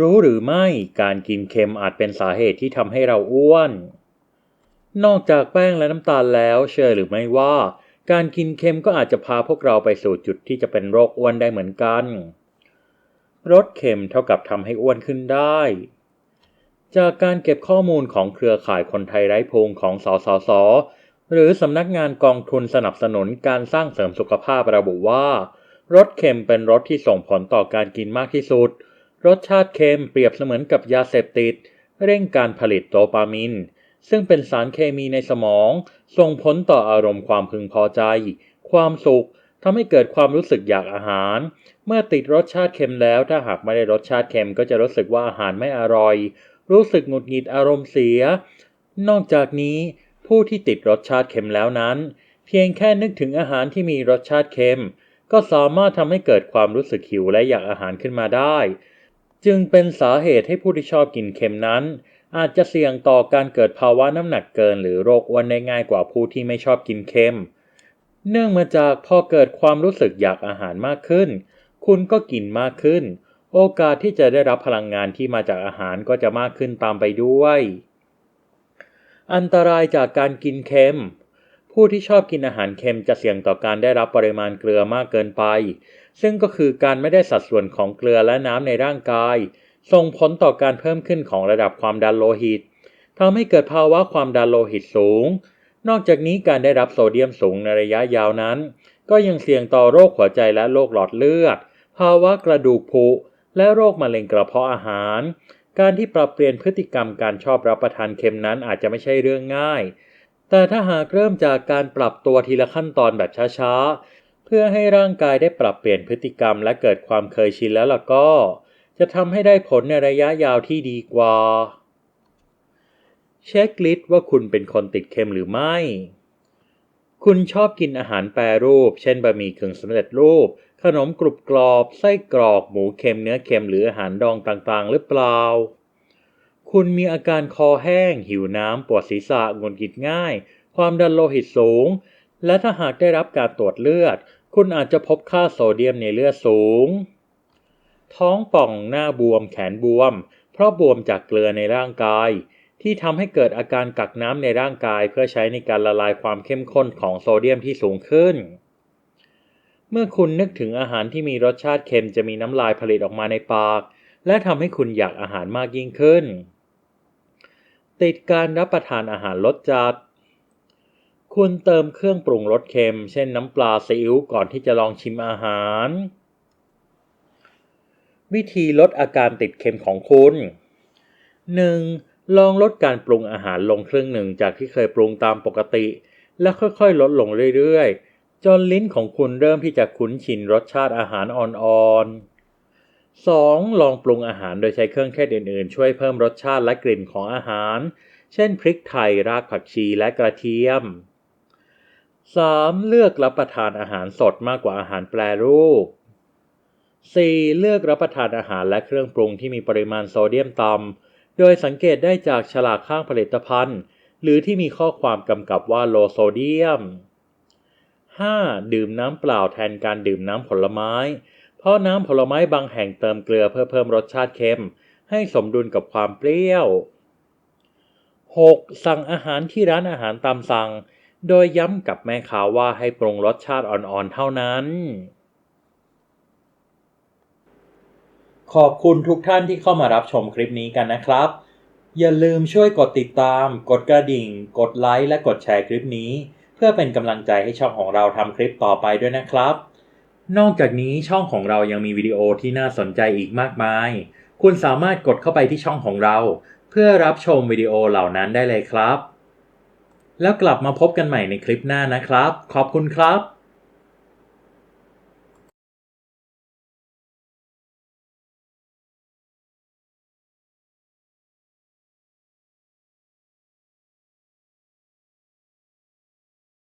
รู้หรือไม่การกินเค็มอาจเป็นสาเหตุที่ทำให้เราอ้วน นอกจากแป้งและน้ำตาลแล้วเชื่อหรือไม่ว่า การกินเค็มก็อาจจะพาพวกเราไปสู่จุดที่จะเป็นโรคอ้วนได้เหมือนกันรสเค็มเท่ากับทำให้อ้วนขึ้นได้ จากการเก็บข้อมูลของเครือข่ายคนไทยไร้พงของสสส หรือสำนักงานกองทุนสนับสนุนการสร้างเสริมสุขภาพระบุว่ารสเค็มเป็นรสที่ส่งผลต่อการกินมากที่สุด รสชาติเค็มเปรียบเสมือนกับยาเสพติด เร่งการผลิตโดปามิน ซึ่งเป็นสารเคมีในสมอง ส่งผลต่ออารมณ์ความพึงพอใจ ความสุขทำให้เกิดความรู้สึกอยากอาหาร เมื่อติดรสชาติเค็มแล้ว ถ้าหากไม่ได้รสชาติเค็มก็จะรู้สึกว่าอาหารไม่อร่อย รู้สึกหงุดหงิดอารมณ์เสีย นอกจากนี้ผู้ที่ติดรสชาติเค็มแล้วนั้น เพียงแค่นึกถึงอาหารที่มีรสชาติเค็ม ก็สามารถทำให้เกิดความรู้สึกหิวและอยากอาหารขึ้นมาได้ จึงเป็นสาเหตุให้ผู้ที่ชอบกินเค็มนั้น อาจจะเสี่ยงต่อการเกิดภาวะน้ำหนักเกิน หรือโรคอ้วนได้ง่ายกว่าผู้ที่ไม่ชอบกินเค็ม เนื่องมาจากพอเกิดความรู้สึกอยากอาหารมากขึ้น คุณก็กินมากขึ้น โอกาสที่จะได้รับพลังงานที่มาจากอาหารก็จะมากขึ้นตามไปด้วย อันตรายจากการกินเค็ม ผู้ที่ชอบกินอาหารเค็มจะเสี่ยงต่อการได้รับปริมาณเกลือมากเกินไป ซึ่งก็คือการไม่ได้สัดส่วนของเกลือและน้ำในร่างกาย ส่งผลต่อการเพิ่มขึ้นของระดับความดันโลหิตทำให้เกิดภาวะความดันโลหิตสูง นอกจากนี้การได้รับโซเดียมสูงในระยะยาวนั้น ก็ยังเสี่ยงต่อโรคหัวใจและโรคหลอดเลือด ภาวะกระดูกผุ และโรคมะเร็งกระเพาะอาหาร การที่ปรับเปลี่ยนพฤติกรรมการชอบรับประทานเค็มนั้นอาจจะไม่ใช่เรื่องง่าย แต่ถ้าหากเริ่มจากการปรับตัวทีละขั้นตอนแบบช้าๆ เพื่อให้ร่างกายได้ปรับเปลี่ยนพฤติกรรมและเกิดความเคยชินแล้วล่ะก็ จะทำให้ได้ผลในระยะยาวที่ดีกว่า เช็คลิสต์ว่าคุณเป็นคนติดเค็มหรือไม่ คุณชอบกินอาหารแปรรูป เช่นบะหมี่กึ่งสำเร็จรูป ขนมกรุบกรอบ ไส้กรอก หมูเค็มเนื้อเค็มหรืออาหารดองต่างๆ หรือเปล่า คุณมีอาการคอแห้ง หิวน้ำ ปวดศีรษะหงุดหงิดง่าย ความดันโลหิตสูง และถ้าหากได้รับการตรวจเลือด คุณอาจจะพบค่าโซเดียมในเลือดสูง ท้องป่องหน้าบวมแขนบวม เพราะบวมจากเกลือในร่างกาย ที่ทำให้เกิดอาการกักน้ำในร่างกาย เพื่อใช้ในการละลายความเข้มข้นของโซเดียมที่สูงขึ้น เมื่อคุณนึกถึงอาหารที่มีรสชาติเค็มจะมีน้ำลายผลิตออกมาในปาก และทำให้คุณอยากอาหารมากยิ่งขึ้น ติดการรับประทานอาหารรสจัด คุณเติมเครื่องปรุงรสเค็ม เช่นน้ำปลาซีอิ๊วก่อนที่จะลองชิมอาหาร วิธีลดอาการติดเค็มของคุณ 1. ลองลดการปรุงอาหารลงครึ่งหนึ่งจากที่เคยปรุงตามปกติ และค่อยๆ ลดลงเรื่อยๆ จนลิ้นของคุณเริ่มที่จะคุ้นชินรสชาติอาหารอ่อนๆ 2. ลองปรุงอาหารโดยใช้เครื่องเทศอื่นๆ ช่วยเพิ่มรสชาติและกลิ่นของอาหาร เช่นพริกไทย รากผักชีและกระเทียม 3. เลือกรับประทานอาหารสดมากกว่าอาหารแปรรูป 4. เลือกรับประทานอาหารและเครื่องปรุงที่มีปริมาณโซเดียมต่ำ โดยสังเกตได้จากฉลากข้างผลิตภัณฑ์ หรือที่มีข้อความกำกับว่าโลโซเดียม 5. ดื่มน้ำเปล่าแทนการดื่มน้ำผลไม้ ราะน้ำผลไม้บางแห่งเติมเกลือเพื่อเพิ่มรสชาติเค็ม ให้สมดุลกับความเปรี้ยว 6. สั่งอาหารที่ร้านอาหารตามสั่ง โดยย้ำกับแม่ค้าว่าให้ปรุงรสชาติอ่อนๆเท่านั้น ขอบคุณทุกท่านที่เข้ามารับชมคลิปนี้กันนะครับ อย่าลืมช่วยกดติดตาม กดกระดิ่ง กดไลค์และกดแชร์คลิปนี้ เพื่อเป็นกำลังใจให้ช่องของเราทำคลิปต่อไปด้วยนะครับ นอกจากนี้ช่องของเรายังมีวิดีโอที่น่าสนใจอีกมากมาย คุณสามารถกดเข้าไปที่ช่องของเรา เพื่อรับชมวิดีโอเหล่านั้นได้เลยครับ แล้วกลับมาพบกันใหม่ในคลิปหน้านะครับ ขอบคุณครับ